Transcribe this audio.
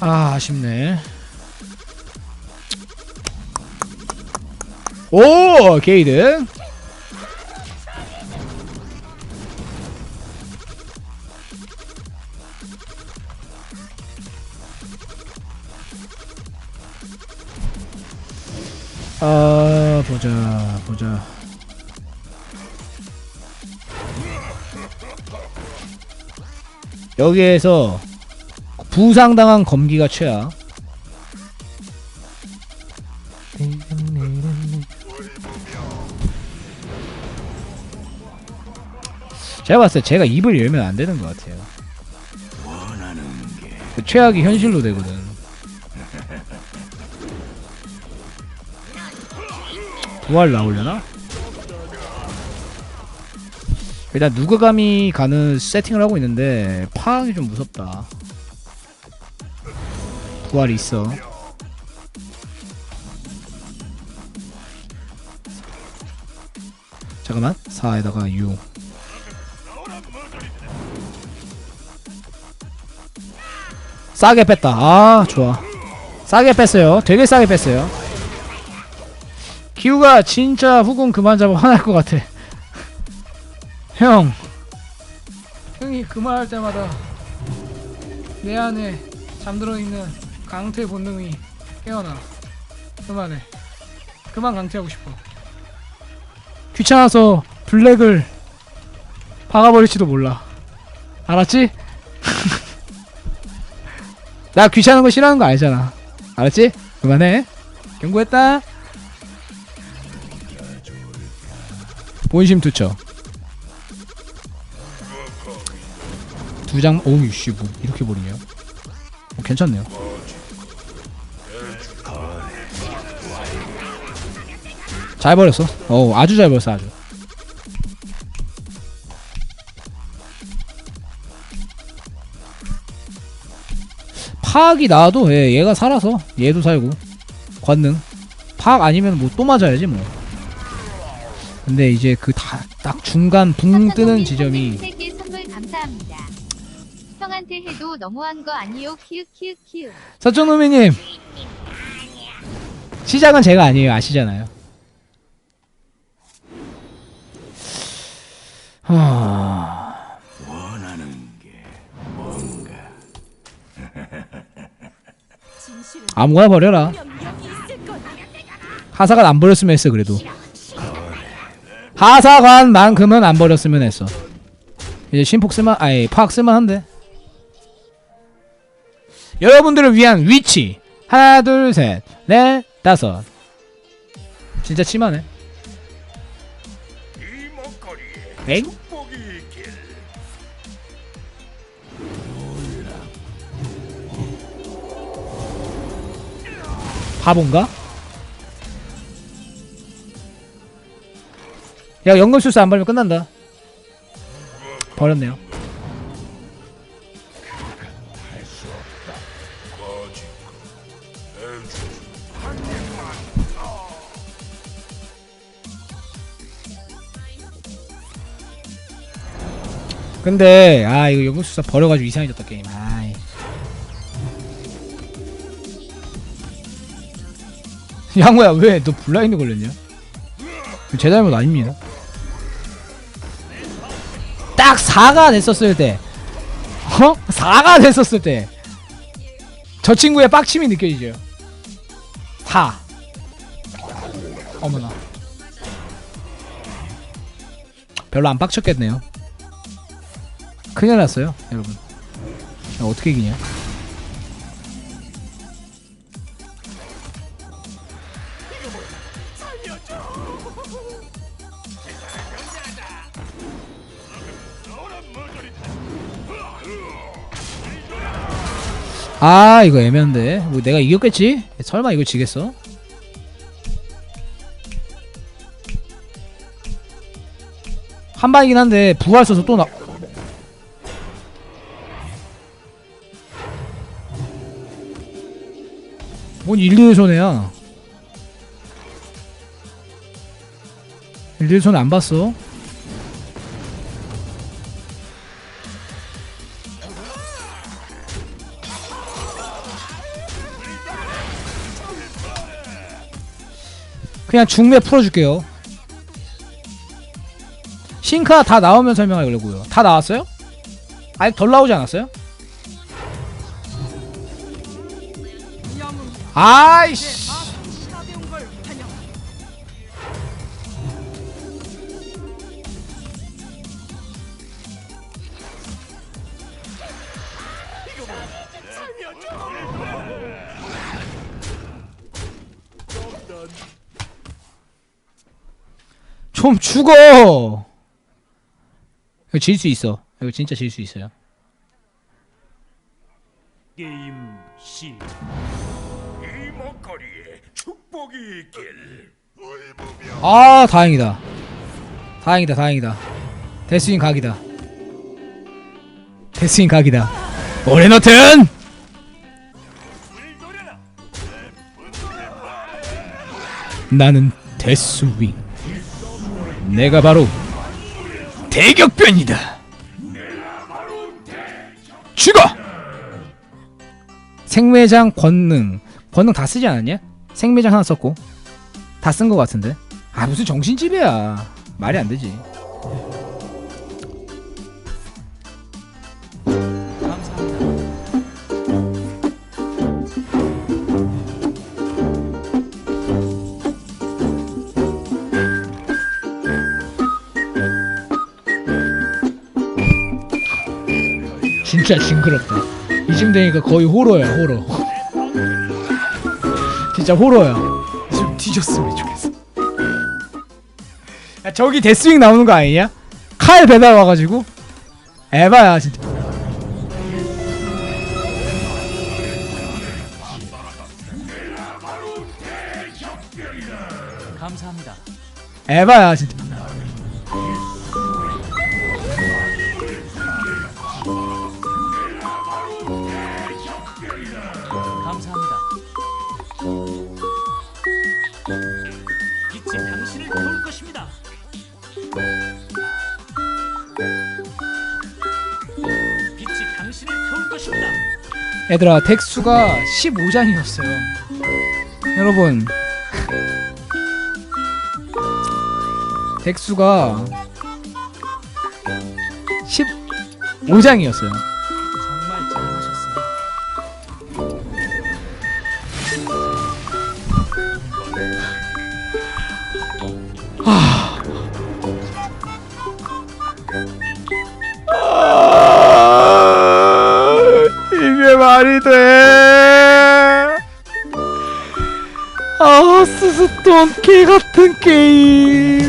아 아쉽네. 오 게이드. 아 보자 보자. 여기에서 부상당한 검기가 최악 제가 봤을 때 제가 입을 열면 안 되는 것 같아요. 그 최악이 현실로 되거든. 부활 나오려나? 일단 누가감이 가는 세팅을 하고 있는데 파악이 좀 무섭다 부활이 있어. 잠깐만. 4에다가 6 싸게 뺐다. 아 좋아. 싸게 뺐어요. 되게 싸게 뺐어요. 기우가 진짜 후궁 그만 잡아 화날 것 같아. 형. 형이 그 말 할 때마다 내 안에 잠들어 있는 강태 본능이 깨어나. 그만해. 그만 강퇴하고 싶어. 귀찮아서 블랙을 박아버릴지도 몰라. 알았지? 나 귀찮은 거 싫어하는 거 알잖아. 알았지? 그만해. 경고했다. 본심 투처 두장 오우 씨뭐 이렇게 버리냐 어, 괜찮네요 잘 버렸어. 어 아주 잘 버렸어 아주. 파악이 나와도 예, 얘가 살아서 얘도 살고 관능. 파악 아니면 뭐 또 맞아야지 뭐. 근데 이제 그다딱 중간 붕 뜨는 지점이. 형한테 해도 너무한 거 아니요? 키읔 키읔 키읔. 서쪽노미님. 시작은 제가 아니에요. 아시잖아요 하... 아무거나 버려라. 하사관 안 버렸으면 했어 그래도. 하사관만큼은 안 버렸으면 했어. 이제 신폭 쓸만 아니 파악 쓸만한데. 여러분들을 위한 위치. 하나 둘 셋 넷 다섯. 진짜 치마네 엥? 바본가? 야 연금술사 안 버리면 끝난다 버렸네요 근데 아 이거 연금술사 버려가지고 이상해졌다 게임. 아이. 양호야 왜 너 블라인드 걸렸냐? 제 잘못 아닙니다. 딱 4가 됐었을 때. 어? 4가 됐었을 때. 저 친구의 빡침이 느껴지죠. 4 어머나. 별로 안 빡쳤겠네요 큰일 났어요 여러분 야, 어떻게 이기냐 아 이거 애매한데 뭐 내가 이겼겠지? 설마 이거 지겠어? 한 방이긴 한데 부활 써서 또 나. 뭔 인류의 손해야. 인류의 손안 봤어? 그냥 중매 풀어줄게요. 싱크가 다 나오면 설명하려고요. 다 나왔어요? 아직 덜 나오지 않았어요? 아이씨. 좀 죽어. 이거 질 수 있어. 이거 진짜 질 수 있어요. 게임 시. 축복이 있길. 아 다행이다. 다행이다 다행이다. 데스윙 각이다. 데스윙 각이다. 오레너튼 나는 데스윙. 내가 바로 대격변이다. 죽어. 생매장 권능 권능 다 쓰지 않았냐? 생매장 하나 썼고 다쓴거 같은데. 아 무슨 정신집이야. 말이 안 되지. 진짜 징그럽다. 이쯤 되니까 거의 호러야 호러. 진짜 호러야. 좀 뒤졌으면 좋겠어. 야, 저기 데스윙 나오는 거 아니냐? 칼 배달 와가지고 에바야 진짜. 감사합니다. 에바야 진짜. 얘들아 덱수가 15장이었어요. 여러분 덱수가 15장이었어요. 말이 돼? 아 스스톤 개 같은 게임.